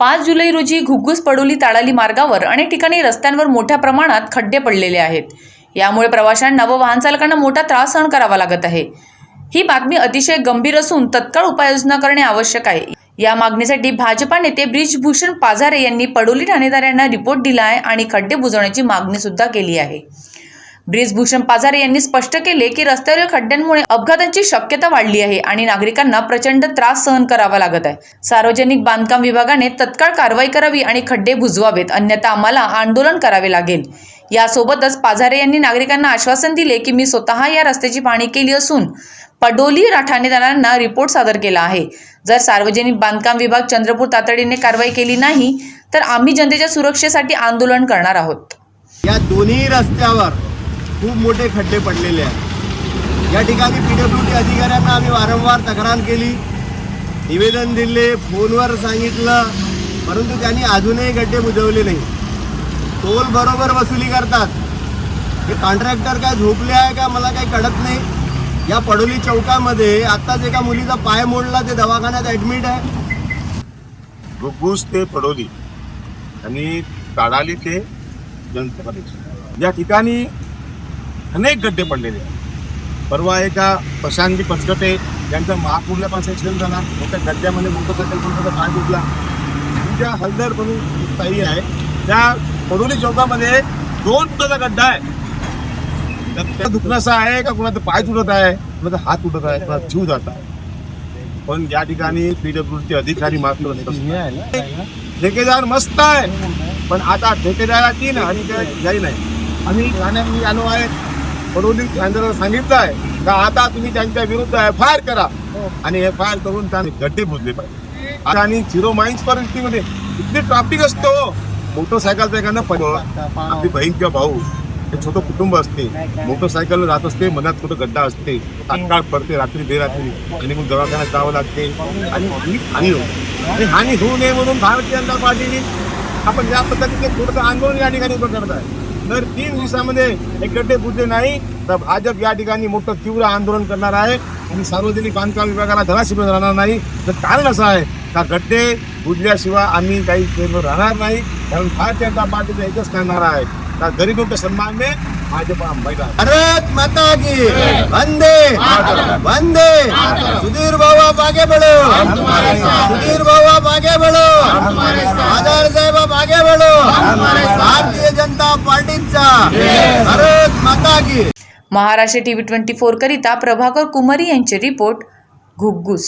पाच जुलै रोजी घुग्गुस पडोली ताडाली मार्गावर अनेक ठिकाणी रस्त्यांवर मोठ्या प्रमाणात खड्डे पडलेले आहेत. यामुळे प्रवाशांना व वाहन चालकांना मोठा त्रास सहन करावा लागत आहे. ही बातमी अतिशय गंभीर असून तत्काळ उपाययोजना करणे आवश्यक आहे. या मागणीसाठी भाजपा नेते ब्रिजभूषण पाझारे यांनी पडोली ठाणेदारांना रिपोर्ट दिला आहे आणि खड्डे बुजवण्याची मागणी सुद्धा केली आहे. ब्रिजभूषण पाझारे यांनी स्पष्ट केले की रस्त्यावरील खड्ड्यांमुळे अपघातांची शक्यता वाढली आहे आणि नागरिकांना प्रचंड त्रास सहन करावा लागत आहे. सार्वजनिक बांधकाम विभागाने तत्काळ कारवाई करावी आणि खड्डे बुजवावेत अन्यथा आम्हाला आंदोलन करावे लागेल. यासोबतच पाझारे यांनी नागरिकांना आश्वासन दिले की मी स्वतः या रस्त्याची पाहणी केली असून पडोली ठाणेदारांना रिपोर्ट सादर केला आहे. जर सार्वजनिक बांधकाम विभाग चंद्रपूर तातडीने कारवाई केली नाही तर आम्ही जनतेच्या सुरक्षेसाठी आंदोलन करणार आहोत. या दोन्ही रस्त्यावर खूप मोठे खड्डे पडलेले आहेत. या ठिकाणी पी डब्ल्यू डी अधिकाऱ्यांना आम्ही वारंवार तक्रार केली. निवेदन दिले फोनवर सांगितलं परंतु त्यांनी अजूनही खड्डे बुजवले नाही टोल बरोबर वसुली करतात. हे कॉन्ट्रॅक्टर काय झोपले आहे का मला काही कळत नाही. या पडोली चौकामध्ये आत्ताच एका मुलीचा पाय मोडला ते दवाखान्यात ॲडमिट आहे. घुग्गुस ते पडोली आणि ताडाली ते जनता या ठिकाणी अनेक गड्डे पडलेले. आहेत. परवा एका प्रशांती पचकटे यांचा पण ऍक्सिडेंट झाला. मोठ्या गड्ड्यामध्ये मोटरसायकल पण पाय तुटला. ज्या हलदर म्हणून ताई आहे. त्या पडोली चौकामध्ये दोन फुटाचा गड्डा आहे. तर त्या दुखणं असं आहे का कुणाचा पाय तुटत आहे? कुणाचा हात तुटत आहे? कुणाचा जीव जात आहे? पण या ठिकाणी पीडब्ल्यूडीचे अधिकारी मात्र ठेकेदार मस्त आहे. पण आता ठेकेदाराची ना आणि काही जाई नाही. आम्ही ठाण्यात आलो आहे. पडोली ठाण्याला सांगितलं आहे का आता तुम्ही त्यांच्या विरुद्ध एफ आय आर करा. आणि एफ आय आर करून त्यांनी गड्डे बुजले पाहिजे. आणि झिरो माइन्स परिस्थितीमध्ये इतकी ट्राफिक असतो. मोटरसायकलचा एखादा आपली बहीण किंवा भाऊ हे छोटं कुटुंब असते. मोटरसायकल जात असते मनात छोटं गड्डा असते. तात्काळ पडते रात्री बेरात्री आणि मग दवाखान्यात जावं लागते. आणि ही हानी होते. आणि हानी होऊ नये म्हणून भारतीय जनता पार्टीने आपण ज्या पद्धतीने थोडंसं आंदोलन या ठिकाणी उभं करत आहे तर तीन दिवसामध्ये गड्डे बुजले नाही तर भाजप या ठिकाणी मोठं तीव्र आंदोलन करणार आहे आणि सार्वजनिक बांधकाम विभागाला धराशिवाय राहणार नाही. तर कारण असं आहे का गड्डे बुजल्याशिवाय आम्ही काही केंद्र राहणार नाही कारण भारतीय जनता पार्टीचं एकच करणार आहे. का गरीबों सन्मान में भाजपा महिला भारत माता की वंदे वंदे सुधीर भाऊ आप आगे बढ़ो सुधीर भाऊ आप आगे बढ़ो आधार साहेब आप आगे बढ़ो भारत माता की. महाराष्ट्र टीव्ही ट्वेंटी फोर करिता प्रभाकर कुमारी यांचे रिपोर्ट घुग्गुस